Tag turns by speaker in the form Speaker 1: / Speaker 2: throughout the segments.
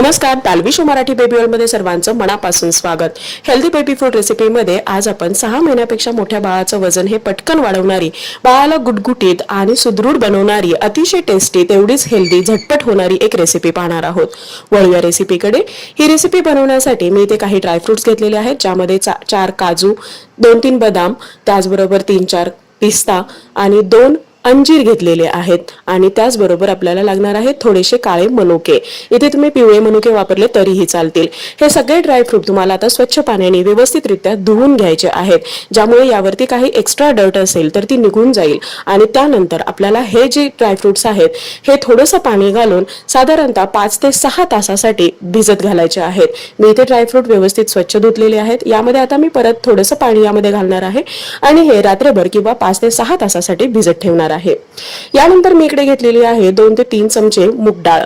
Speaker 1: नमस्कार तालविशो मराठी बेबी मध्ये सर्वांचं मनापासून स्वागत. हेल्दी बेबी फूड रेसिपीमध्ये आज आपण सहा महिन्यापेक्षा मोठ्या बाळाचं वजन हे पटकन वाढवणारी बाळाला गुटगुटीत आणि सुदृढ बनवणारी अतिशय टेस्टी तेवढीच हेल्दी झटपट होणारी एक रेसिपी पाहणार आहोत. वळूया रेसिपीकडे ही रेसिपी बनवण्यासाठी मी इथे काही ड्रायफ्रुट्स घेतलेले आहेत ज्यामध्ये चा- चार काजू दोन तीन बदाम त्याचबरोबर तीन चार पिस्ता आणि दोन अंजीर घेतलेले आहेत. आणि त्याचबरोबर आपल्याला लागणार आहेत थोडेसे काळे मनुके. इथे तुम्ही पिवळे मनुके वापरले तरीही चालतील. हे सगळे ड्रायफ्रूट तुम्हाला आता स्वच्छ पाण्याने व्यवस्थितरित्या धुवून घ्यायचे आहेत. ज्यामुळे यावरती काही एक्स्ट्रा डर्ट असेल तर ती निघून जाईल. आणि त्यानंतर आपल्याला हे जे ड्रायफ्रुट्स आहेत हे थोडंसं पाणी घालून साधारणतः पाच ते सहा तासासाठी भिजत घालायचे आहेत. मी इथे ड्रायफ्रूट व्यवस्थित स्वच्छ धुतलेले आहेत. यामध्ये आता मी परत थोडंसं पाणी यामध्ये घालणार आहे. आणि हे रात्रभर किंवा पाच ते सहा तासासाठी भिजत ठेवणार आहे. यानंतर मी इकडे घेतलेली आहे दोन ते तीन चमचे मूग डाळ.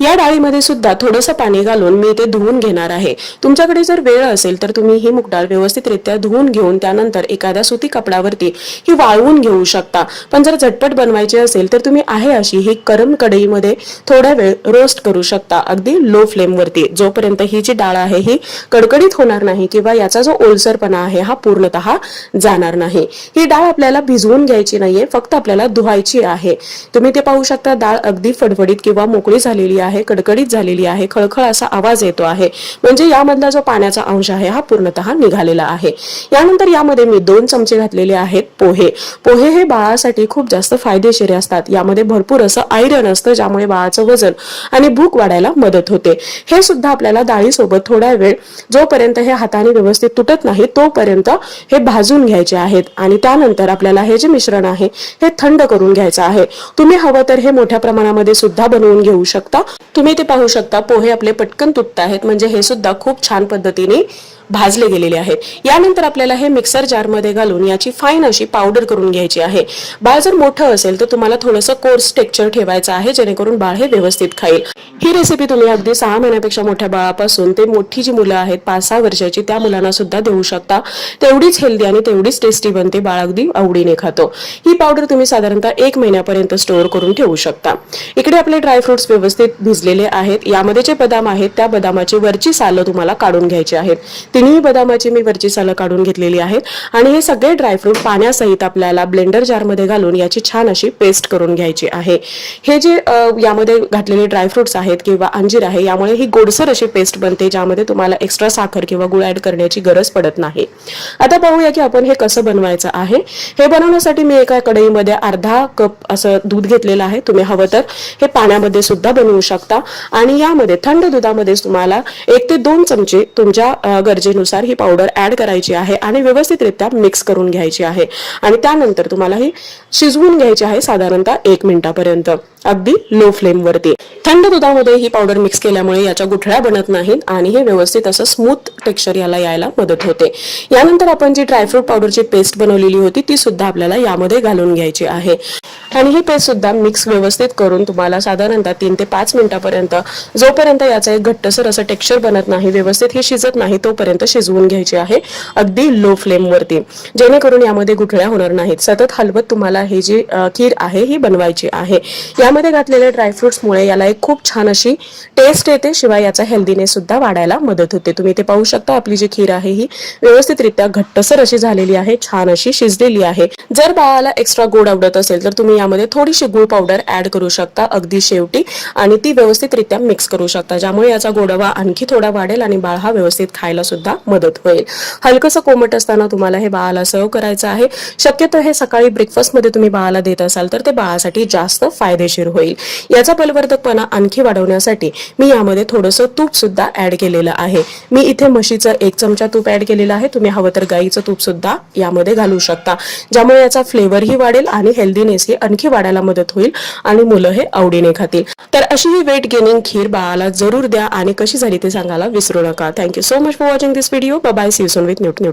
Speaker 1: या डाळीमध्ये सुद्धा थोडंसं पाणी घालून मी ते धुवून घेणार आहे. तुमच्याकडे जर वेळ असेल तर तुम्ही ही मूग डाळ व्यवस्थितरित्या धुवून घेऊन त्यानंतर एखाद्या सुती कपडावरती ही वाळवून घेऊ शकता. पण जर झटपट बनवायची असेल तर तुम्ही आहे अशी ही करम कढईमध्ये थोडा वेळ रोस्ट करू शकता अगदी लो फ्लेमवरती. जोपर्यंत ही जी डाळ आहे ही कडकडीत होणार नाही किंवा याचा जो ओलसरपणा आहे हा पूर्णतः जाणार नाही. ही डाळ आपल्याला भिजवून घ्यायची नाहीये फक्त आपल्याला धुवायची आहे. तुम्ही ते पाहू शकता डाळ अगदी फडफडीत किंवा मोकळी झालेली आहे कडकडीत झालेली आहे खळखळ असा आवाज येतो आहे. म्हणजे यामधला जो पाण्याचा अंश आहे हा पूर्णतः निघालेला आहे. यानंतर यामध्ये मी दोन चमचे घातलेले आहेत पोहे. पोहे हे बाळासाठी खूप जास्त फायदेशीर असतात. यामध्ये भरपूर असं आयरन असतं ज्यामुळे बाळाचं वजन आणि भूक वाढायला मदत होते. हे सुद्धा आपल्याला डाळीसोबत थोडा वेळ जोपर्यंत हे हाताने व्यवस्थित तुटत नाही तोपर्यंत हे भाजून घ्यायचे आहेत. आणि त्यानंतर आपल्याला हे जे मिश्रण आहे हे थंड करून घ्यायचा आहे. तुम्ही हवं तर हे मोठ्या प्रमाणामध्ये सुद्धा बनवून घेऊ शकता. तुम्ही ते पाहू शकता. पोहे आपले पटकन तुटत आहेत. म्हणजे हे सुद्धा खूप छान पद्धतीने भाजले गेलेले आहेत. यानंतर आपल्याला हे मिक्सर जारमध्ये घालून याची फाईन अशी पावडर करून घ्यायची आहे. बाळ जर मोठं असेल तर तुम्हाला थोडंसं कोर्स टेक्चर ठेवायचं आहे जेणेकरून बाळ हे व्यवस्थित खाईल. ही रेसिपी तुम्ही अगदी सहा महिन्यापेक्षा मोठ्या बाळापासून ते मोठी जी मुलं आहेत पाच सहा वर्षाची त्या मुलांना सुद्धा देऊ शकता. तेवढीच हेल्दी आणि तेवढीच टेस्टी बनते बाळ अगदी आवडीने खातो. ही पावडर तुम्ही साधारणतः एक महिन्यापर्यंत स्टोअर करून ठेवू शकता. इकडे आपले ड्रायफ्रुट्स व्यवस्थित भिजलेले आहेत. यामध्ये जे बदाम आहेत त्या बदामाची वरची सालं तुम्हाला काढून घ्यायची आहेत. तिन्ही बदामाची मी वरची सालं काढून घेतलेली आहेत. आणि हे सगळे ड्रायफ्रूट पाण्यासहित आपल्याला ब्लेंडर जारमध्ये घालून याची छान अशी पेस्ट करून घ्यायची आहे. हे जे यामध्ये घातलेले ड्रायफ्रुट्स आहेत किंवा अंजीर आहे यामुळे ही गोडसर अशी पेस्ट बनते ज्यामध्ये तुम्हाला एक्स्ट्रा साखर किंवा गुळ ऍड करण्याची गरज पडत नाही. आता पाहूया की आपण हे कसं बनवायचं आहे. हे बनवण्यासाठी मी एका कढईमध्ये अर्धा कप असं दूध घेतलेलं आहे तुम्ही हवं तर. हे पाण्यामध्ये सुद्धा बनवू शकता. आणि यामध्ये थंड दुधामध्ये तुम्हाला एक ते दोन चमचे तुमच्या गरजे गरजेनुसार ही पावडर ऍड करायची आहे आणि व्यवस्थितरित्या मिक्स करून घ्यायची आहे. आणि त्यानंतर तुम्हाला ही शिजवून घ्यायची आहे साधारणतः एक मिनिटापर्यंत. अगदी लो फ्लेम वरती. थंड दुधामध्ये ही पावडर मिक्स केल्यामुळे याच्या गुठळ्या बनत नाहीत आणि हे व्यवस्थित असं स्मूथ टेक्स्चर याला यायला मदत होते. यानंतर आपण जी ड्रायफ्रूट पावडरची पेस्ट बनवलेली होती ती सुद्धा आपल्याला यामध्ये घालून घ्यायची आहे. आणि ही पेस्ट सुद्धा मिक्स व्यवस्थित करून तुम्हाला साधारणतः तीन ते पाच मिनिटापर्यंत जोपर्यंत याचा एक घट्टसर असं टेक्स्चर बनत नाही व्यवस्थित हे शिजत नाही तोपर्यंत शिजवून घ्यायची आहे. अगदी लो फ्लेम वरती. जेणेकरून यामध्ये गुठळ्या होणार नाहीत. सतत हलवत तुम्हाला ही जी खीर आहे ही बनवायची आहे. यामध्ये घातलेल्या ड्रायफ्रुट्समुळे याला एक खूप छान अशी टेस्ट येते. शिवाय याचा हेल्दीने सुद्धा वाढायला मदत होते. तुम्ही ते पाहू शकता. आपली जी खीर आहे ही व्यवस्थितरित्या घट्टसर अशी झालेली आहे. छान अशी शिजलेली आहे. जर बाळाला एक्स्ट्रा गोड आवडत असेल तर तुम्ही यामध्ये थोडीशी गुळ पावडर ऍड करू शकता. अगदी शेवटी. आणि ती व्यवस्थितरित्या मिक्स करू शकता. ज्यामुळे याचा गोडवा आणखी थोडा वाढेल आणि बाळ हा व्यवस्थित खायला सुद्धा मदत होईल. हलकसं कोमट असताना तुम्हाला हे बाळाला सर्व करायचं आहे. शक्यतो हे सकाळी ब्रेकफास्टमध्ये तुम्ही बाळाला देत असाल तर ते बाळासाठी जास्त फायदेशीर होईल. याचा बलवर्धकपणा आणखी वाढवण्यासाठी मी यामध्ये थोडंसं तूप सुद्धा ऍड केलेलं आहे. मी इथे म्हशीचं एक चमचा तूप ऍड केलेलं आहे. तुम्ही हवं तर गाईचं तूप सुद्धा यामध्ये घालू शकता. ज्यामुळे याचा फ्लेवरही वाढेल आणि हेल्दीनेस ही आणखी वाढायला मदत होईल आणि मुलं हे आवडीने खातील. तर अशी ही वेट गेनिंग खीर बाळाला जरूर द्या आणि कशी झाली ते सांगायला विसरू नका. Thank you so much for watching this video. Bye-bye. See you soon with Newton.